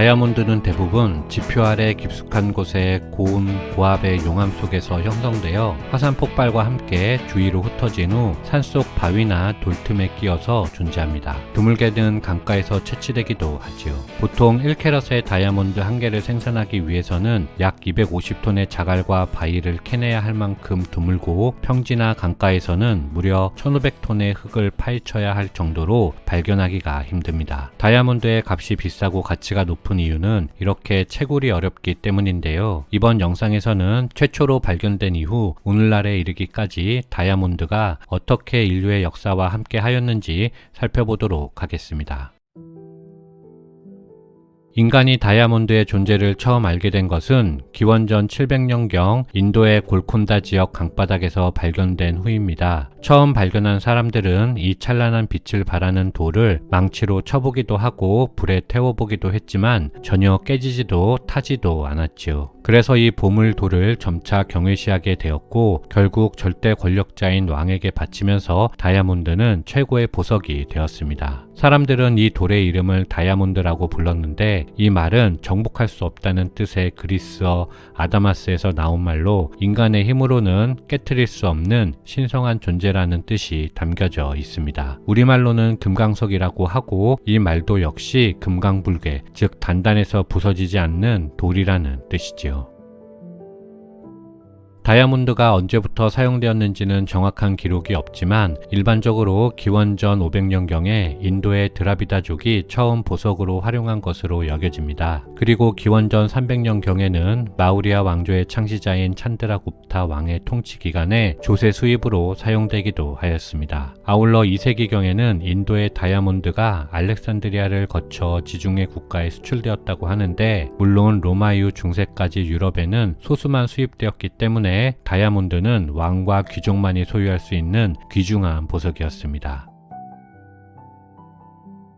다이아몬드는 대부분 지표 아래 깊숙한 곳에 고온 고압의 용암 속에서 형성되어 화산 폭발과 함께 주위로 흩어진 후 산속 바위나 돌틈에 끼어서 존재합니다. 드물게는 강가에서 채취되기도 하지요. 보통 1캐럿의 다이아몬드 한 개를 생산하기 위해서는 약 250톤의 자갈과 바위를 캐내야 할 만큼 드물고 평지나 강가에서는 무려 1500톤의 흙을 파헤쳐야 할 정도로 발견하기가 힘듭니다. 다이아몬드의 값이 비싸고 가치가 높은 이유는 이렇게 채굴이 어렵기 때문인데요. 이번 영상에서는 최초로 발견된 이후 오늘날에 이르기까지 다이아몬드가 어떻게 인류의 역사와 함께 하였는지 살펴보도록 하겠습니다. 인간이 다이아몬드의 존재를 처음 알게 된 것은 기원전 700년경 인도의 골콘다 지역 강바닥에서 발견된 후입니다. 처음 발견한 사람들은 이 찬란한 빛을 발하는 돌을 망치로 쳐보기도 하고 불에 태워보기도 했지만 전혀 깨지지도 타지도 않았지요. 그래서 이 보물 돌을 점차 경외시하게 되었고 결국 절대 권력자인 왕에게 바치면서 다이아몬드는 최고의 보석이 되었습니다. 사람들은 이 돌의 이름을 다이아몬드라고 불렀는데 이 말은 정복할 수 없다는 뜻의 그리스어 아다마스에서 나온 말로 인간의 힘으로는 깨뜨릴 수 없는 신성한 존재라는 뜻이 담겨져 있습니다. 우리말로는 금강석이라고 하고 이 말도 역시 금강불괴, 즉 단단해서 부서지지 않는 돌이라는 뜻이지요. 다이아몬드가 언제부터 사용되었는지는 정확한 기록이 없지만 일반적으로 기원전 500년경에 인도의 드라비다족이 처음 보석으로 활용한 것으로 여겨집니다. 그리고 기원전 300년경에는 마우리아 왕조의 창시자인 찬드라 굽타 왕의 통치 기간에 조세 수입으로 사용되기도 하였습니다. 아울러 2세기경에는 인도의 다이아몬드가 알렉산드리아를 거쳐 지중해 국가에 수출되었다고 하는데 물론 로마 이후 중세까지 유럽에는 소수만 수입되었기 때문에 다이아몬드는 왕과 귀족만이 소유할 수 있는 귀중한 보석이었습니다.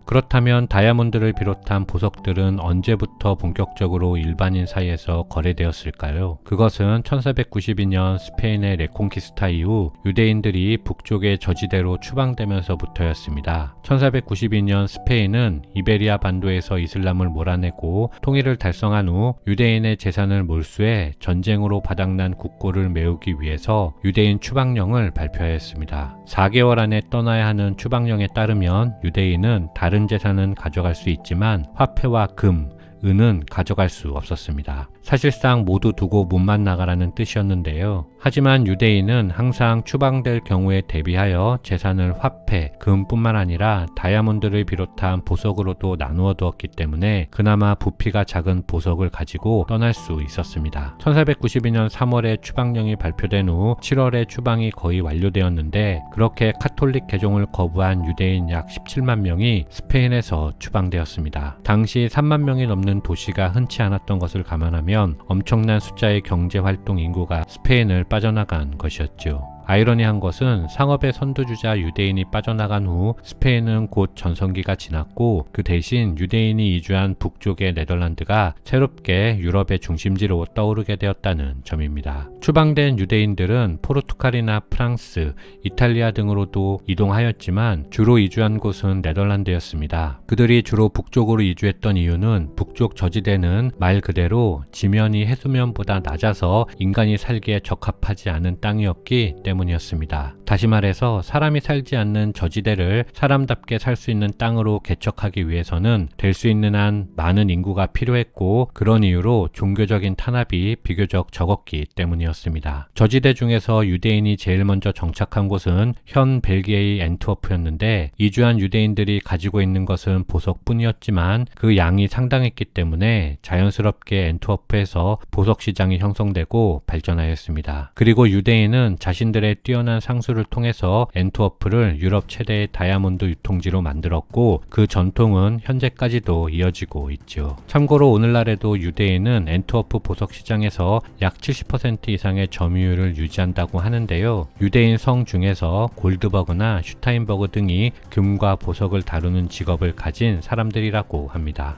그렇다면 다이아몬드를 비롯한 보석들은 언제부터 본격적으로 일반인 사이에서 거래되었을까요? 그것은 1492년 스페인의 레콩키스타 이후 유대인들이 북쪽의 저지대로 추방되면서부터였습니다. 1492년 스페인은 이베리아 반도에서 이슬람을 몰아내고 통일을 달성한 후 유대인의 재산을 몰수해 전쟁으로 바닥난 국고를 메우기 위해서 유대인 추방령을 발표하였습니다. 4개월 안에 떠나야 하는 추방령에 따르면 유대인은 다른 재산은 가져갈 수 있지만 화폐와 금, 은은 가져갈 수 없었습니다. 사실상 모두 두고 문만 나가라는 뜻이었는데요. 하지만 유대인은 항상 추방될 경우에 대비하여 재산을 화폐, 금뿐만 아니라 다이아몬드를 비롯한 보석으로도 나누어 두었기 때문에 그나마 부피가 작은 보석을 가지고 떠날 수 있었습니다. 1492년 3월에 추방령이 발표된 후 7월에 추방이 거의 완료되었는데 그렇게 카톨릭 개종을 거부한 유대인 약 17만 명이 스페인에서 추방되었습니다. 당시 3만 명이 넘는 도시가 흔치 않았던 것을 감안하면 엄청난 숫자의 경제 활동 인구가 스페인을 빠져나간 것이었죠. 아이러니한 것은 상업의 선두주자 유대인이 빠져나간 후 스페인은 곧 전성기가 지났고 그 대신 유대인이 이주한 북쪽의 네덜란드가 새롭게 유럽의 중심지로 떠오르게 되었다는 점입니다. 추방된 유대인들은 포르투갈이나 프랑스, 이탈리아 등으로도 이동하였지만 주로 이주한 곳은 네덜란드였습니다. 그들이 주로 북쪽으로 이주했던 이유는 북쪽 저지대는 말 그대로 지면이 해수면보다 낮아서 인간이 살기에 적합하지 않은 땅이었기 때문입니다. 때문이었습니다. 다시 말해서 사람이 살지 않는 저지대를 사람답게 살 수 있는 땅으로 개척하기 위해서는 될 수 있는 한 많은 인구가 필요했고 그런 이유로 종교적인 탄압이 비교적 적었기 때문이었습니다. 저지대 중에서 유대인이 제일 먼저 정착한 곳은 현 벨기에의 엔트워프였는데 이주한 유대인들이 가지고 있는 것은 보석뿐이었지만 그 양이 상당했기 때문에 자연스럽게 엔트워프에서 보석 시장이 형성되고 발전하였습니다. 그리고 유대인은 자신 들의 뛰어난 상수를 통해서 엔트워프를 유럽 최대의 다이아몬드 유통지로 만들었고 그 전통은 현재까지도 이어지고 있죠. 참고로 오늘날에도 유대인은 엔트워프 보석 시장에서 약 70% 이상의 점유율을 유지한다고 하는데요. 유대인 성 중에서 골드버그나 슈타인버그 등이 금과 보석을 다루는 직업을 가진 사람들이라고 합니다.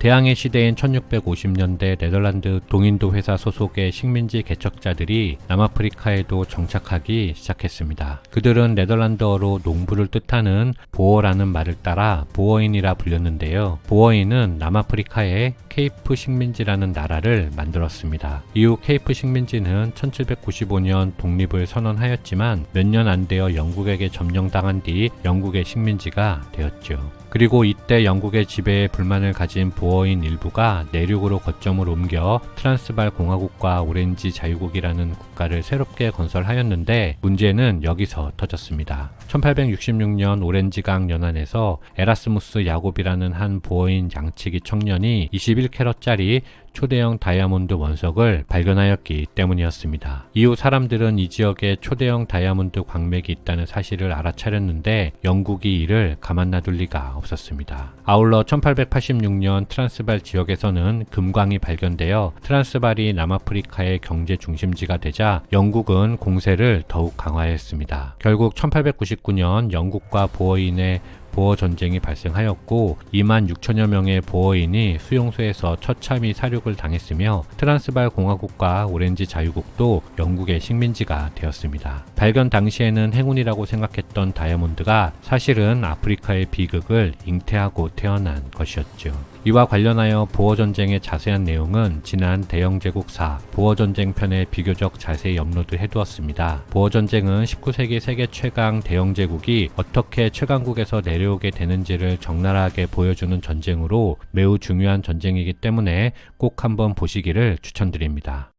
대항해 시대인 1650년대 네덜란드 동인도 회사 소속의 식민지 개척자들이 남아프리카에도 정착하기 시작했습니다. 그들은 네덜란드어로 농부를 뜻하는 보어라는 말을 따라 보어인이라 불렸는데요. 보어인은 남아프리카의 케이프 식민지라는 나라를 만들었습니다. 이후 케이프 식민지는 1795년 독립을 선언하였지만 몇 년 안 되어 영국에게 점령당한 뒤 영국의 식민지가 되었죠. 그리고 이때 영국의 지배에 불만을 가진 보어 인 일부가 내륙으로 거점을 옮겨 트란스발 공화국과 오렌지 자유국이라는 국가를 새롭게 건설하였는데 문제는 여기서 터졌습니다. 1866년 오렌지강 연안에서 에라스무스 야곱이라는 한 보어인 양치기 청년이 21캐럿짜리 초대형 다이아몬드 원석을 발견하였기 때문이었습니다. 이후 사람들은 이 지역에 초대형 다이아몬드 광맥이 있다는 사실을 알아차렸는데 영국이 이를 가만 놔둘 리가 없었습니다. 아울러 1886년 트란스발 지역에서는 금광이 발견되어 트란스발이 남아프리카의 경제 중심지가 되자 영국은 공세를 더욱 강화했습니다. 결국 1899년 영국과 보어인의 보어 전쟁이 발생하였고 2만 6천여 명의 보어인이 수용소에서 처참히 사륙을 당했으며 트란스발 공화국과 오렌지 자유국도 영국의 식민지가 되었습니다. 발견 당시에는 행운이라고 생각했던 다이아몬드가 사실은 아프리카의 비극을 잉태하고 태어난 것이었죠. 이와 관련하여 보어전쟁의 자세한 내용은 지난 대영제국사 보어전쟁 편에 비교적 자세히 업로드 해 두었습니다. 보어전쟁은 19세기 세계 최강 대영제국이 어떻게 최강국에서 내려오게 되는지를 적나라하게 보여주는 전쟁으로 매우 중요한 전쟁이기 때문에 꼭 한번 보시기를 추천드립니다.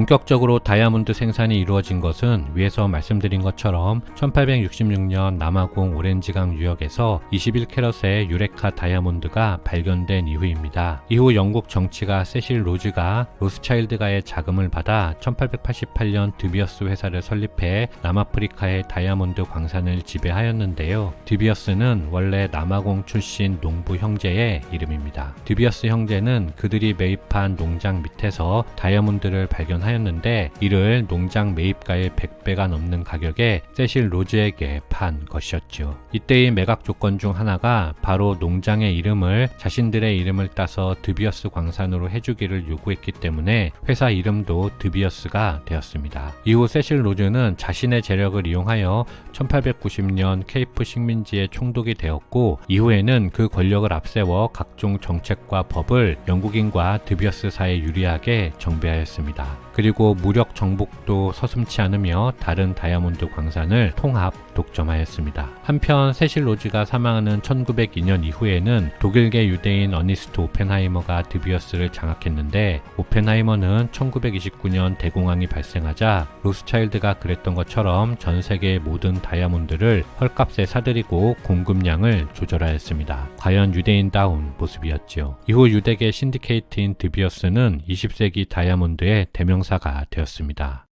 본격적으로 다이아몬드 생산이 이루어진 것은 위에서 말씀드린 것처럼 1866년 남아공 오렌지강 유역에서 21캐럿의 유레카 다이아몬드가 발견된 이후입니다. 이후 영국 정치가 세실 로즈가 로스차일드가의 자금을 받아 1888년 드비어스 회사를 설립해 남아프리카의 다이아몬드 광산을 지배하였는데요. 드비어스는 원래 남아공 출신 농부 형제의 이름입니다. 드비어스 형제는 그들이 매입한 농장 밑에서 다이아몬드를 발견 하였 는데 이를 농장 매입가의 100배가 넘는 가격에 세실 로즈에게 판 것이었죠. 이때의 매각 조건 중 하나가 바로 농장의 이름을 자신들의 이름을 따서 드비어스 광산으로 해주기를 요구했기 때문에 회사 이름도 드비어스가 되었습니다. 이후 세실 로즈는 자신의 재력을 이용하여 1890년 케이프 식민지의 총독이 되었고 이후에는 그 권력을 앞세워 각종 정책과 법을 영국인과 드비어스 사이에 유리하게 정비하였습니다. 그리고 무력 정복도 서슴치 않으며 다른 다이아몬드 광산을 통합 독점하였습니다. 한편 세실 로즈가 사망하는 1902년 이후에는 독일계 유대인 어니스트 오펜하이머가 드비어스를 장악했는데 오펜하이머는 1929년 대공황이 발생하자 로스차일드가 그랬던 것처럼 전 세계의 모든 다이아몬드를 헐값에 사들이고 공급량을 조절하였습니다. 과연 유대인다운 모습이었죠. 이후 유대계 신디케이트인 드비어스는 20세기 다이아몬드의 대명사가 되었습니다.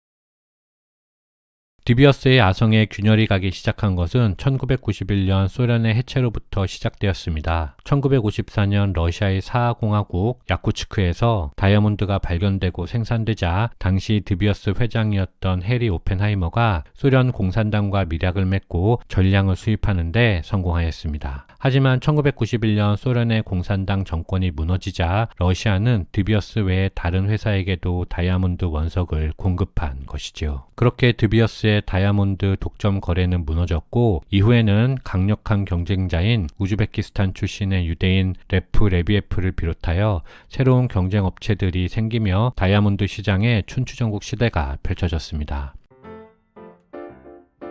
디비어스의 아성에 균열이 가기 시작한 것은 1991년 소련의 해체로부터 시작되었습니다. 1954년 러시아의 사하공화국 야쿠츠크에서 다이아몬드가 발견되고 생산되자 당시 드비어스 회장이었던 해리 오펜하이머가 소련 공산당과 밀약을 맺고 전량을 수입하는데 성공하였습니다. 하지만 1991년 소련의 공산당 정권이 무너지자 러시아는 드비어스 외의 다른 회사에게도 다이아몬드 원석을 공급한 것이죠. 그렇게 드비어스의 다이아몬드 독점 거래는 무너졌고 이후에는 강력한 경쟁자인 우즈베키스탄 출신의 유대인 레프 레비에프를 비롯하여 새로운 경쟁 업체들이 생기며 다이아몬드 시장의 춘추전국 시대가 펼쳐졌습니다.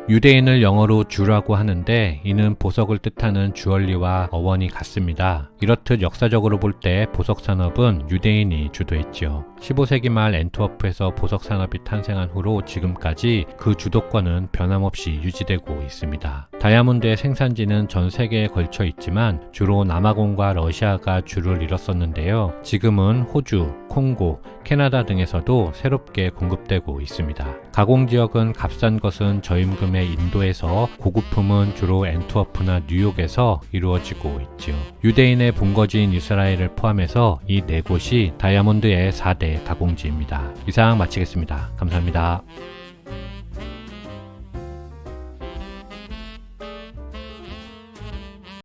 유대인을 영어로 주라고 하는데 이는 보석을 뜻하는 주얼리와 어원이 같습니다. 이렇듯 역사적으로 볼 때 보석 산업은 유대인이 주도했죠. 15세기 말 엔트워프에서 보석 산업이 탄생한 후로 지금까지 그 주도권은 변함없이 유지되고 있습니다. 다이아몬드의 생산지는 전 세계에 걸쳐 있지만 주로 남아공과 러시아가 주를 이뤘었는데요. 지금은 호주, 콩고, 캐나다 등에서도 새롭게 공급되고 있습니다. 가공 지역은 값싼 것은 저임금 의 인도에서 고급품은 주로 엔트워프나 뉴욕에서 이루어지고 있죠. 유대인의 본거지인 이스라엘을 포함해서 이 네 곳이 다이아몬드의 4대 가공지입니다. 이상 마치겠습니다. 감사합니다.